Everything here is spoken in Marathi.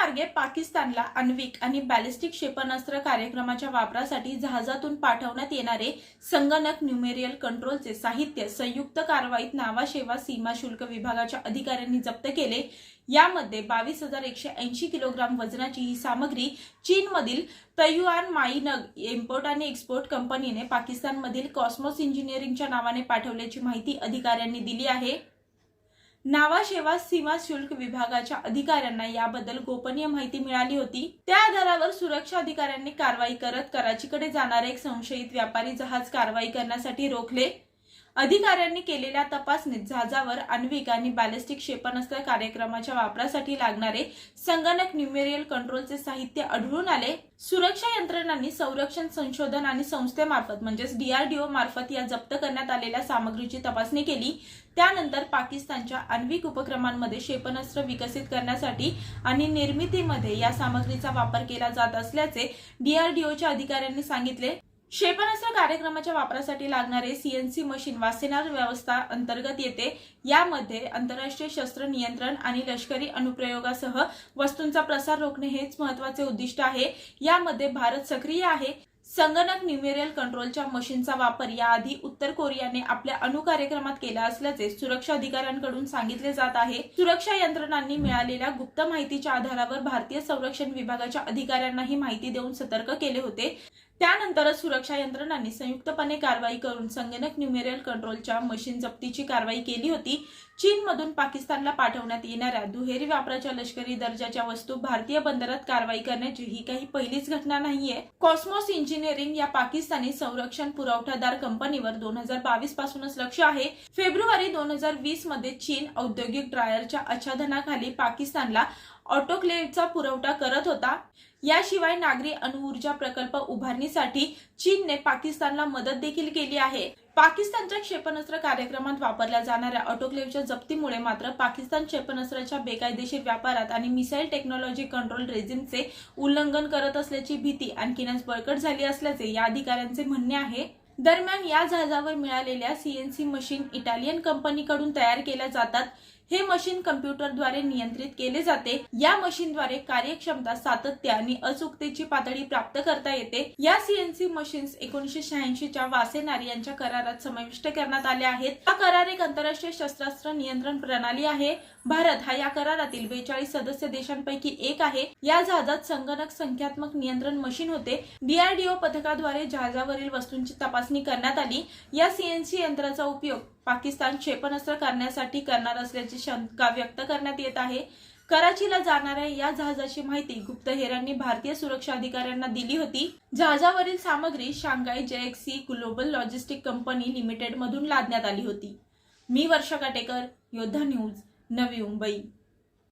मार्गे पाकिस्तानला आण्विक आणि बॅलिस्टिक क्षेपणास्त्र कार्यक्रमाच्या वापरासाठी जहाजातून पाठवण्यात येणारे संगणक न्यूमेरियल कंट्रोलचे साहित्य संयुक्त कारवाईत नावाशेवा सीमा शुल्क विभागाच्या अधिकाऱ्यांनी जप्त केले. यामध्ये बावीस हजार एकशे ऐंशी किलोग्राम वजनाची ही सामग्री चीनमधील तयुआन माईनग इम्पोर्ट आणि एक्सपोर्ट कंपनीने पाकिस्तानमधील कॉस्मोस इंजिनिअरिंगच्या नावाने पाठवल्याची माहिती अधिकाऱ्यांनी दिली आहे. नावाशेवा सीमा शुल्क विभागाच्या अधिकाऱ्यांना याबद्दल गोपनीय माहिती मिळाली होती. त्या आधारावर सुरक्षा अधिकाऱ्यांनी कारवाई करत कराचीकडे जाणारे एक संशयित व्यापारी जहाज कारवाई करण्यासाठी रोखले. अधिकाऱ्यांनी केलेल्या तपासणीत जहाजावर आण्विक आणि बॅलिस्टिक क्षेपणास्त्र कार्यक्रमाच्या वापरासाठी लागणारे संगणक न्यूमेरियल कंट्रोलचे साहित्य आढळून आले. सुरक्षा यंत्रणांनी संरक्षण संशोधन आणि संस्थेमार्फत म्हणजेच डीआरडीओ मार्फत या जप्त करण्यात आलेल्या सामग्रीची तपासणी केली. त्यानंतर पाकिस्तानच्या आण्विक उपक्रमांमध्ये क्षेपणास्त्र विकसित करण्यासाठी आणि निर्मितीमध्ये या सामग्रीचा वापर केला जात असल्याचे डीआरडीओच्या अधिकाऱ्यांनी सांगितले. क्षेपणास्त्र कार्यक्रमाच्या वापरासाठी लागणारे सीएनसी मशीन वासेनार व्यवस्था अंतर्गत येते. यामध्ये आंतरराष्ट्रीय शस्त्र नियंत्रण आणि लष्करी अनुप्रयोगासह वस्तूंचा प्रसार रोखणे हेच महत्त्वाचे उद्दिष्ट आहे. यामध्ये भारत सक्रिय आहे. संगणक न्यूमेरियल कंट्रोलच्या मशीनचा वापर याआधी उत्तर कोरियाने आपल्या अणुकार्यक्रमात केला असल्याचे सुरक्षा अधिकाऱ्यांकडून सांगितले जात आहे. सुरक्षा यंत्रणांनी मिळालेल्या गुप्त माहितीच्या आधारावर भारतीय संरक्षण विभागाच्या अधिकाऱ्यांना ही माहिती देऊन सतर्क केले होते. त्यानंतरच सुरक्षा यंत्रणांनी संयुक्तपणे कारवाई करून संगणक न्यूमेरियल कंट्रोलच्या मशीन जप्तीची कारवाई केली होती. चीनमधून पाकिस्तानला पाठवण्यात येणाऱ्या दुहेरी वापराच्या लष्करी दर्जाच्या वस्तू भारतीय बंदरात कारवाई करण्याची ही काही पहिलीच घटना नाहीये. कॉस्मोस इंजिनिअरिंग या पाकिस्तानी संरक्षण पुरवठादार कंपनीवर दोन हजार बावीस पासूनच लक्ष आहे. फेब्रुवारी दोन हजार वीसमध्ये चीन औद्योगिक ड्रायरच्या आच्छादनाखाली पाकिस्तानला ऑटोक्लेव्हचा पुरवठा करत होता. याशिवाय नागरी अणुऊर्जा प्रकल्प उभारणीसाठी चीनने पाकिस्तानला मदत देखील केली आहे. पाकिस्तानच्या क्षेपणास्त्र कार्यक्रमात वापरल्या जाणाऱ्या ऑटोक्लेव्हच्या जप्तीमुळे मात्र पाकिस्तान क्षेपणास्त्राच्या बेकायदेशीर व्यापारात आणि मिसाईल टेक्नॉलॉजी कंट्रोल रेजिमचे उल्लंघन करत असल्याची भीती आणखीनच बळकट झाली असल्याचे या अधिकाऱ्यांचे म्हणणे आहे. दरम्यान या जहाजावर मिळालेल्या सीएनसी मशीन इटालियन कंपनीकडून तयार केल्या जातात. हे मशीन कम्प्युटरद्वारे नियंत्रित केले जाते. या मशीनद्वारे कार्यक्षमता सातत्य आणि अचूकतेची पातळी प्राप्त करता येते. या सीएनसी मशीन्स एकोणीशे शहाऐंशीच्या वासेनार यांच्या करारात समाविष्ट करण्यात आल्या आहेत. हा करार एक आंतरराष्ट्रीय शस्त्रास्त्र नियंत्रण प्रणाली आहे. भारत हा या करारातील बेचाळीस सदस्य देशांपैकी एक आहे. या जहाजात संगणक संख्यात्मक नियंत्रण मशीन होते. डीआरडीओ पथकाद्वारे जहाजावरील वस्तूंची तपासणी करण्यात आली. या सीएनसी यंत्राचा उपयोग पाकिस्तान क्षेपणास्त्र करण्यासाठी करणार असल्याची शंका व्यक्त करण्यात येत आहे. कराचीला जाणाऱ्या या जहाजाची माहिती गुप्तहेरांनी भारतीय सुरक्षा अधिकाऱ्यांना दिली होती. जहाजावरील सामग्री Shanghai JXC global logistic company limited मधून लादण्यात आली होती. मी वर्षा काटेकर योद्धा न्यूज नवी मुंबई.